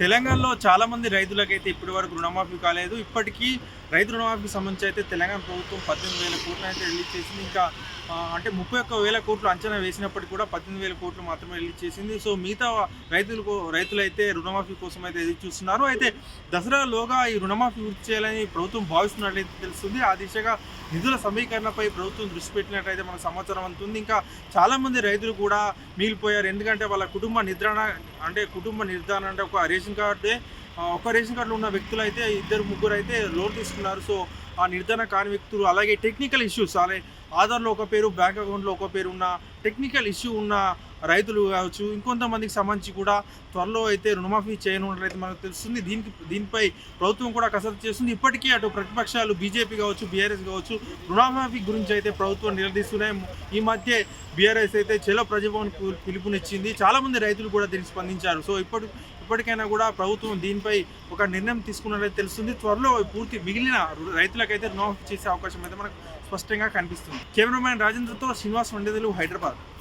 తెలంగాణలో చాలామంది రైతులకైతే ఇప్పటి వరకు రుణమాఫీ కాలేదు. ఇప్పటికీ రైతు రుణమాఫీకి సంబంధించి అయితే తెలంగాణ ప్రభుత్వం పద్దెనిమిది వేల కోట్లు అయితే రిలీజ్ చేసింది. ఇంకా అంటే ముప్పై ఒక్క వేల కోట్లు అంచనా వేసినప్పటికీ కూడా పద్దెనిమిది వేల కోట్లు మాత్రమే రిలీజ్ చేసింది. సో మిగతా రైతులకు రైతులైతే రుణమాఫీ కోసం అయితే ఎదురు చూస్తున్నారు. అయితే దసరాలోగా ఈ రుణమాఫీ పూర్తి చేయాలని ప్రభుత్వం భావిస్తున్నట్లయితే తెలుస్తుంది. ఆ దిశగా నిధుల సమీకరణపై ప్రభుత్వం దృష్టి పెట్టినట్లయితే మనకు సమాచారం అందుతుంది. ఇంకా చాలామంది రైతులు కూడా మిగిలిపోయారు. ఎందుకంటే వాళ్ళ కుటుంబ నిద్రణ అంటే కుటుంబ నిర్ధారణ అంటే ఒక రేషన్ కార్డే ఒక రేషన్ కార్డులో ఉన్న వ్యక్తులు అయితే ఇద్దరు ముగ్గురు అయితే లోన్ తీసుకున్నారు. సో ఆ నిర్ధారణ కాని వ్యక్తులు అలాగే టెక్నికల్ ఇష్యూస్ అలాగే ఆధార్లో ఒక పేరు బ్యాంక్ అకౌంట్లో ఒక పేరు ఉన్న టెక్నికల్ ఇష్యూ ఉన్న రైతులు కావచ్చు ఇంకొంతమందికి సంబంధించి కూడా త్వరలో అయితే రుణమాఫీ చేయనున్నట్లయితే మనకు తెలుస్తుంది. దీనికి దీనిపై ప్రభుత్వం కూడా కసరత్తు చేస్తుంది. ఇప్పటికీ అటు ప్రతిపక్షాలు బీజేపీ కావచ్చు బీఆర్ఎస్ కావచ్చు రుణమాఫీ గురించి అయితే ప్రభుత్వం నిలదీస్తున్నాయి ఈ మధ్య బీఆర్ఎస్ అయితే చెలో ప్రజభవన్ పిలుపునిచ్చింది. చాలామంది రైతులు కూడా దీనికి స్పందించారు. సో ఇప్పటి ఇప్పటికైనా కూడా ప్రభుత్వం దీనిపై ఒక నిర్ణయం తీసుకున్నట్లయితే తెలుస్తుంది. త్వరలో పూర్తి మిగిలిన రైతులకైతే రుణమాఫీ చేసే అవకాశం అయితే మనకు స్పష్టంగా కనిపిస్తుంది. కెమెరామ్యాన్ రాజేంద్రతో శ్రీనివాస్ వండేదలు హైదరాబాద్.